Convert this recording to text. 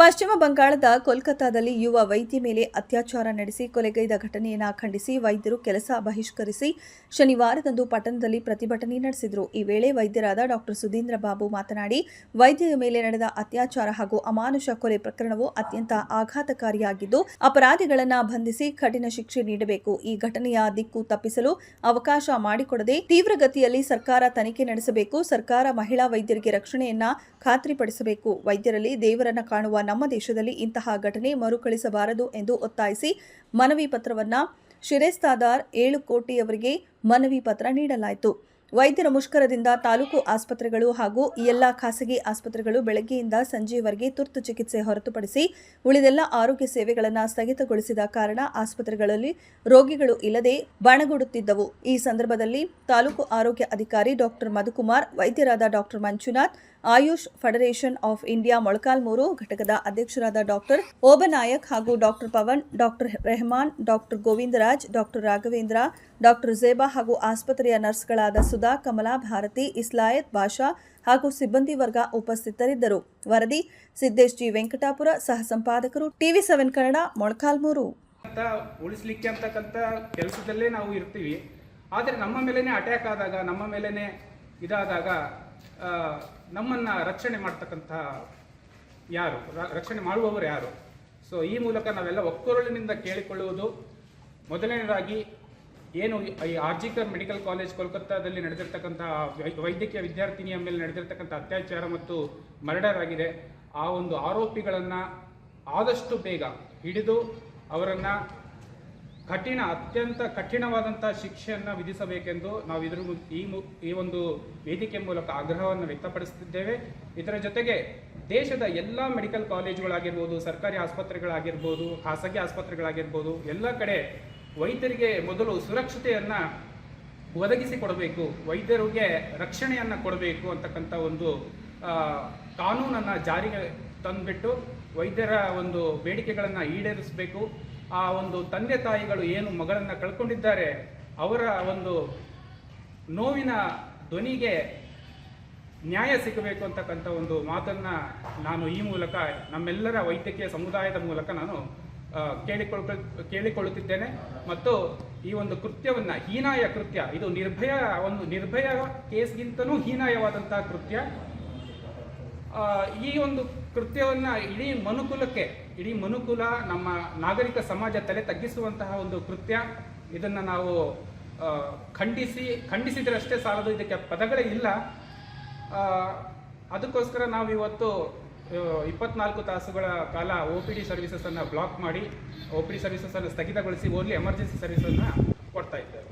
ಕೇರಳದ ಕೋಲ್ಕತ್ತಾದಲ್ಲಿ ಯುವ ವೈದ್ಯ ಮೇಲೆ ಅತ್ಯಾಚಾರ ನಡೆಸಿ ಕೊಲೆಗೈದ ಘಟನೆಯನ್ನು ಖಂಡಿಸಿ ವೈದ್ಯರು ಕೆಲಸ ಬಹಿಷ್ಕರಿಸಿ ಶನಿವಾರದಂದು ಪಟ್ಟಣದಲ್ಲಿ ಪ್ರತಿಭಟನೆ ನಡೆಸಿದರು. ಈ ವೇಳೆ ವೈದ್ಯರಾದ ಡಾಕ್ಟರ್ ಸುಧೀಂದ್ರ ಬಾಬು ಮಾತನಾಡಿ, ವೈದ್ಯರ ಮೇಲೆ ನಡೆದ ಅತ್ಯಾಚಾರ ಹಾಗೂ ಅಮಾನುಷ ಕೊಲೆ ಪ್ರಕರಣವು ಅತ್ಯಂತ ಆಘಾತಕಾರಿಯಾಗಿದ್ದು, ಅಪರಾಧಿಗಳನ್ನು ಬಂಧಿಸಿ ಕಠಿಣ ಶಿಕ್ಷೆ ನೀಡಬೇಕು. ಈ ಘಟನೆಯ ದಿಕ್ಕು ತಪ್ಪಿಸಲು ಅವಕಾಶ ಮಾಡಿಕೊಡದೆ ತೀವ್ರಗತಿಯಲ್ಲಿ ಸರ್ಕಾರ ತನಿಖೆ ನಡೆಸಬೇಕು. ಸರ್ಕಾರ ಮಹಿಳಾ ವೈದ್ಯರಿಗೆ ರಕ್ಷಣೆಯನ್ನ ಖಾತ್ರಿಪಡಿಸಬೇಕು. ವೈದ್ಯರಲ್ಲಿ ದೇವರನ್ನ ಕಾಣುವ ನಮ್ಮ ದೇಶದಲ್ಲಿ ಇಂತಹ ಘಟನೆ ಮರುಕಳಿಸಬಾರದು ಎಂದು ಒತ್ತಾಯಿಸಿ ಮನವಿ ಪತ್ರವನ್ನು ಶಿರೇಸ್ತಾದಾರ್ ಏಳು ಕೋಟಿಯವರಿಗೆ ಮನವಿ ಪತ್ರ ನೀಡಲಾಯಿತು. ವೈದ್ಯರ ಮುಷ್ಕರದಿಂದ ತಾಲೂಕು ಆಸ್ಪತ್ರೆಗಳು ಹಾಗೂ ಎಲ್ಲ ಖಾಸಗಿ ಆಸ್ಪತ್ರೆಗಳು ಬೆಳಗ್ಗೆಯಿಂದ ಸಂಜೆಯವರೆಗೆ ತುರ್ತು ಚಿಕಿತ್ಸೆ ಹೊರತುಪಡಿಸಿ ಉಳಿದೆಲ್ಲ ಆರೋಗ್ಯ ಸೇವೆಗಳನ್ನು ಸ್ಥಗಿತಗೊಳಿಸಿದ ಕಾರಣ ಆಸ್ಪತ್ರೆಗಳಲ್ಲಿ ರೋಗಿಗಳು ಇಲ್ಲದೆ ಬಣಗುಡುತ್ತಿದ್ದವು. ಈ ಸಂದರ್ಭದಲ್ಲಿ ತಾಲೂಕು ಆರೋಗ್ಯ ಅಧಿಕಾರಿ doctor Madhukumar, ವೈದ್ಯರಾದ doctor Manjunath, AYUSH federation of India Molakalmuru, ಘಟಕದ ಅಧ್ಯಕ್ಷರಾದ ಡಾಕ್ಟರ್ ಓಬನಾಯಕ್ ಹಾಗೂ doctor Pavan doctor Rehman doctor Govindraj doctor Raghavendra doctor Zeba ಹಾಗೂ ಆಸ್ಪತ್ರೆಯ ನರ್ಸ್ಗಳಾದ ಸುಧಾ ಕಮಲಾ, ಭಾರತಿ, ಇಸ್ಲಾಯತ್ ಬಾಷಾ ಹಾಗೂ ಸಿಬ್ಬಂದಿ ವರ್ಗ ಉಪಸ್ಥಿತರಿದ್ದರು. ವರದಿ, ಸಿದ್ದೇಶ್ ಜಿ ವೆಂಕಟಾಪುರ, ಸಹ ಸಂಪಾದಕರು, ಟಿವಿ ಸೆವೆನ್ ಕನ್ನಡ, ಮೊಳಕಾಲ್ಮೂರು. ಉಳಿಸ್ಲಿಕ್ಕೆ ಅಂತಕ್ಕಂಥ ಕೆಲಸದಲ್ಲೇ ನಾವು ಇರ್ತೀವಿ. ಆದರೆ ನಮ್ಮ ಮೇಲೇ ಅಟ್ಯಾಕ್ ಆದಾಗ, ನಮ್ಮ ಮೇಲೇ ಇದಾದಾಗ ನಮ್ಮನ್ನು ರಕ್ಷಣೆ ಮಾಡ್ತಕ್ಕಂಥ ಯಾರು? ರಕ್ಷಣೆ ಮಾಡುವವರು ಯಾರು? ಸೊ ಈ ಮೂಲಕ ನಾವೆಲ್ಲ ಒಕ್ಕೊರಳಿನಿಂದ ಕೇಳಿಕೊಳ್ಳುವುದು ಮೊದಲನೇದಾಗಿ ಏನು ಈ ಆರ್ಜಿಕರ್ ಮೆಡಿಕಲ್ ಕಾಲೇಜ್ ಕೋಲ್ಕತ್ತಾದಲ್ಲಿ ನಡೆದಿರ್ತಕ್ಕಂಥ ವೈದ್ಯಕೀಯ ವಿದ್ಯಾರ್ಥಿನಿಯ ಮೇಲೆ ನಡೆದಿರ್ತಕ್ಕಂಥ ಅತ್ಯಾಚಾರ ಮತ್ತು ಮರ್ಡರ್ ಆಗಿದೆ. ಆ ಒಂದು ಆರೋಪಿಗಳನ್ನು ಆದಷ್ಟು ಬೇಗ ಹಿಡಿದು ಅವರನ್ನು ಕಠಿಣ, ಅತ್ಯಂತ ಕಠಿಣವಾದಂಥ ಶಿಕ್ಷೆಯನ್ನು ವಿಧಿಸಬೇಕೆಂದು ನಾವು ಇದ್ರ ಈ ಮು- ಈ ಒಂದು ವೇದಿಕೆ ಮೂಲಕ ಆಗ್ರಹವನ್ನು ವ್ಯಕ್ತಪಡಿಸುತ್ತಿದ್ದೇವೆ ಇದರ ಜೊತೆಗೆ ದೇಶದ ಎಲ್ಲ ಮೆಡಿಕಲ್ ಕಾಲೇಜುಗಳಾಗಿರ್ಬೋದು, ಸರ್ಕಾರಿ ಆಸ್ಪತ್ರೆಗಳಾಗಿರ್ಬೋದು, ಖಾಸಗಿ ಆಸ್ಪತ್ರೆಗಳಾಗಿರ್ಬೋದು, ಎಲ್ಲ ಕಡೆ ವೈದ್ಯರಿಗೆ ಮೊದಲು ಸುರಕ್ಷತೆಯನ್ನು ಒದಗಿಸಿ ಕೊಡಬೇಕು ವೈದ್ಯರಿಗೆ ರಕ್ಷಣೆಯನ್ನು ಕೊಡಬೇಕು ಅಂತಕ್ಕಂಥ ಒಂದು ಕಾನೂನನ್ನು ಜಾರಿಗೆ ತಂದುಬಿಟ್ಟು ವೈದ್ಯರ ಒಂದು ಬೇಡಿಕೆಗಳನ್ನು ಈಡೇರಿಸಬೇಕು. ಆ ಒಂದು ತಂದೆ ತಾಯಿಗಳು ಏನು ಮಗಳನ್ನು ಕಳ್ಕೊಂಡಿದ್ದಾರೆ, ಅವರ ಒಂದು ನೋವಿನ ಧ್ವನಿಗೆ ನ್ಯಾಯ ಸಿಗಬೇಕು ಅಂತಕ್ಕಂಥ ಒಂದು ಮಾತನ್ನ ನಾನು ಈ ಮೂಲಕ ನಮ್ಮೆಲ್ಲರ ವೈದ್ಯಕೀಯ ಸಮುದಾಯದ ಮೂಲಕ ನಾನು ಕೇಳಿಕೊಳ್ಳ ಕೇಳಿಕೊಳ್ಳುತ್ತಿದ್ದೇನೆ. ಮತ್ತು ಈ ಒಂದು ಕೃತ್ಯವನ್ನ, ಹೀನಾಯ ಕೃತ್ಯ, ಇದು ನಿರ್ಭಯ, ಒಂದು ನಿರ್ಭಯ ಕೇಸ್ಗಿಂತನೂ ಹೀನಾಯವಾದಂತಹ ಕೃತ್ಯ. ಈ ಒಂದು ಕೃತ್ಯವನ್ನ ಇಡೀ ಮನುಕುಲಕ್ಕೆ, ಇಡೀ ಮನುಕುಲ, ನಮ್ಮ ನಾಗರಿಕ ಸಮಾಜ ತಲೆ ತಗ್ಗಿಸುವಂತಹ ಒಂದು ಕೃತ್ಯ. ಇದನ್ನ ನಾವು ಖಂಡಿಸಿ, ಖಂಡಿಸಿದ್ರಷ್ಟೇ ಸಾಲದು, ಇದಕ್ಕೆ ಪದಗಳೇ ಇಲ್ಲ. ಅದಕ್ಕೋಸ್ಕರ ನಾವು ಇವತ್ತು ಇಪ್ಪತ್ನಾಲ್ಕು ತಾಸುಗಳ ಕಾಲ ಒ ಪಿ ಡಿ ಸರ್ವಿಸಸ್ ಅನ್ನ ಬ್ಲಾಕ್ ಮಾಡಿ ಒ ಪಿ ಡಿ ಸರ್ವಿಸಸ್ ಅನ್ನು ಸ್ಥಗಿತಗೊಳಿಸಿ ಓನ್ಲಿ ಎಮರ್ಜೆನ್ಸಿ ಸರ್ವಿಸ್ ಅನ್ನ ಕೊಡ್ತಾ ಇದ್ದೇವೆ